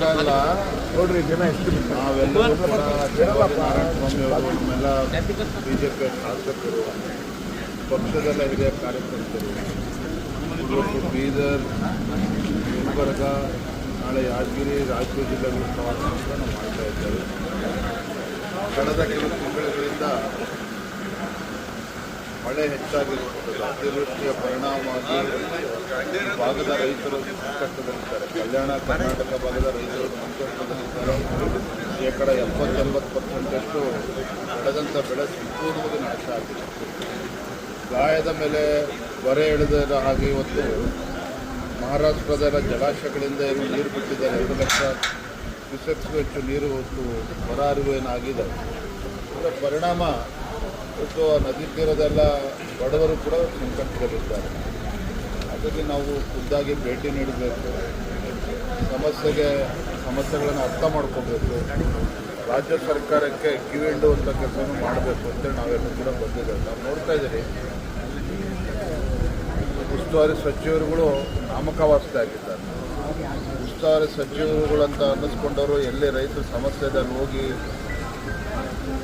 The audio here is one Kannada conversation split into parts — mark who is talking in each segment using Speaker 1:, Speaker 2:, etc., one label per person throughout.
Speaker 1: ನೋಡ್ರಿ, ಜನ ಎಷ್ಟು
Speaker 2: ನಾವೆಲ್ಲ ನಮ್ಮೆಲ್ಲ ಬಿ ಜೆ ಪಿಯ ಶಾಸಕರು, ಪಕ್ಷದಲ್ಲ ಹಿರಿಯ ಕಾರ್ಯಕರ್ತರು. ಬೀದರ್, ಗುಲ್ಬರ್ಗ, ನಾಳೆ ಯಾದಗಿರಿ, ರಾಯಚೂರು ಜಿಲ್ಲೆಗಳ ಪ್ರವಾಸವನ್ನು ಮಾಡ್ತಾ ಇದ್ದೇವೆ. ಕಳೆದ ಕೆಲವು ತಿಂಗಳುಗಳಿಂದ ಮಳೆ ಹೆಚ್ಚಾಗಿರುವಂಥದ್ದು ಅತಿವೃಷ್ಟಿಯ ಪರಿಣಾಮವಾಗಿ ಈ ಭಾಗದ ರೈತರು ಸಂಕಷ್ಟದಲ್ಲಿದ್ದಾರೆ. ಕಲ್ಯಾಣ ಕರ್ನಾಟಕ ಭಾಗದ ರೈತರು ಸಂಕಷ್ಟದಲ್ಲಿದ್ದಾರೆ. ಶೇಕಡ ಎಪ್ಪತ್ತೆಂಬತ್ತು ಪರ್ಸೆಂಟಷ್ಟು ಬೆಳೆದಂಥ ಬೆಳೆ ಸಂಪೂರ್ಣವಾಗಿ ನಾಶ ಆಗಿದೆ. ಗಾಯದ ಮೇಲೆ ಹೊರೆ ಎಳೆದ ಹಾಗೆ ಇವತ್ತು ಮಹಾರಾಷ್ಟ್ರದ ಜಲಾಶಯಗಳಿಂದ ಏನು ನೀರು ಬಿಟ್ಟಿದ್ದಾರೆ. ಎರಡು ಲಕ್ಷ ಕ್ಯೂಸೆಕ್ಸ್ಗೂ ಹೆಚ್ಚು ನೀರು ಹೊರ ಹರಿವು ಏನಾಗಿದೆ? ಅದರ ಪರಿಣಾಮ ಆ ನದಿ ತೀರದೆಲ್ಲ ಬಡವರು ಕೂಡ ಸಂಕಷ್ಟದಲ್ಲಿದ್ದಾರೆ. ಅದಕ್ಕೆ ನಾವು ಖುದ್ದಾಗಿ ಭೇಟಿ ನೀಡಬೇಕು. ಸಮಸ್ಯೆಗೆ ಸಮಸ್ಯೆಗಳನ್ನು ಅರ್ಥ ಮಾಡ್ಕೋಬೇಕು. ರಾಜ್ಯ ಸರ್ಕಾರಕ್ಕೆ ಕಿವಿಹಿಡುವಂಥ ಕೆಲಸವನ್ನು ಮಾಡಬೇಕು ಅಂತೇಳಿ ನಾವೆಲ್ಲರೂ ಕೂಡ ಬಂದಿದ್ದೇವೆ. ನಾವು ನೋಡ್ತಾ ಇದ್ದೀರಿ. ಉಸ್ತುವಾರಿ ಸಚಿವರುಗಳು ನಾಮಕಾವಾಸ್ತೆ ಆಗಿದ್ದಾರೆ ಉಸ್ತುವಾರಿ ಸಚಿವರುಗಳಂತ ಅಂತ ಅನ್ನಿಸ್ಕೊಂಡವರು ಎಲ್ಲಿ ರೈತರ ಸಮಸ್ಯೆದಲ್ಲಿ ಹೋಗಿ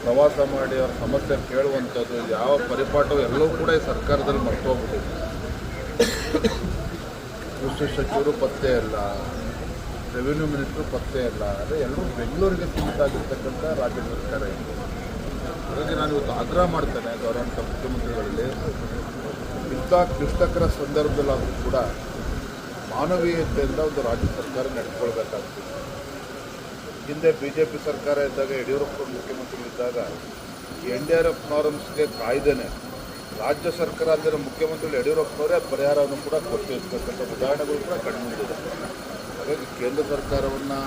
Speaker 2: ಪ್ರವಾಸ ಮಾಡಿ ಅವ್ರ ಸಮಸ್ಯೆ ಕೇಳುವಂಥದ್ದು, ಯಾವ ಪರಿಪಾಠವು ಎಲ್ಲವೂ ಕೂಡ ಈ ಸರ್ಕಾರದಲ್ಲಿ ಮರ್ತೋಗ್ಬಿಟ್ಟಿದೆ ಕೃಷಿ ಸಚಿವರು ಪತ್ತೆ ಇಲ್ಲ ರೆವಿನ್ಯೂ ಮಿನಿಸ್ಟ್ರು ಪತ್ತೆ ಇಲ್ಲ ಅಂದರೆ ಎಲ್ಲರೂ ಬೆಂಗಳೂರಿಗೆ ಸೀಮಿತ ಆಗಿರ್ತಕ್ಕಂಥ ರಾಜ್ಯ ಸರ್ಕಾರ ಇದೆ. ಹಾಗಾಗಿ ನಾನು ಇವತ್ತು ಆಗ್ರಹ ಮಾಡ್ತೇನೆ ಗೌರವಾನ್ವಿತ ಮುಖ್ಯಮಂತ್ರಿಗಳಲ್ಲಿ. ಇಂಥ ಕ್ಲಿಷ್ಟಕರ ಸಂದರ್ಭದಲ್ಲಾದರೂ ಕೂಡ ಮಾನವೀಯತೆಯಿಂದ ಒಂದು ರಾಜ್ಯ ಸರ್ಕಾರ ನಡೆಸ್ಕೊಳ್ಬೇಕಾಗ್ತದೆ ಹಿಂದೆ ಬಿ ಜೆ ಪಿ ಸರ್ಕಾರ ಇದ್ದಾಗ ಯಡಿಯೂರಪ್ಪ ಮುಖ್ಯಮಂತ್ರಿಗಳಿದ್ದಾಗ ಎನ್ ಡಿ ಆರ್ ಎಫ್ ನಾರ್ಮ್ಸ್ಗೆ ಕಾಯ್ದೇನೆ. ರಾಜ್ಯ ಸರ್ಕಾರ ಅಲ್ಲಿರೋ ಮುಖ್ಯಮಂತ್ರಿಗಳು ಯಡಿಯೂರಪ್ಪನವರೇ ಪರಿಹಾರವನ್ನು ಕೂಡ ಕೊಟ್ಟಿರ್ತಕ್ಕಂಥ ಉದಾಹರಣೆಗಳು ಕೂಡ ಕಂಡುಬಂದಿದೆ ಹಾಗಾಗಿ ಕೇಂದ್ರ ಸರ್ಕಾರವನ್ನು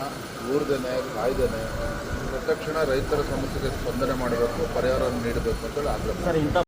Speaker 2: ದೂರದೇನೆ ಕಾಯ್ದೆನೆ ಪ್ರತಕ್ಷಣ ರೈತರ ಸಮಸ್ಯೆಗೆ ಸ್ಪಂದನೆ ಮಾಡಬೇಕು ಪರಿಹಾರವನ್ನು ನೀಡಬೇಕು ಅಂತೇಳಿ ಆಗ್ರಹ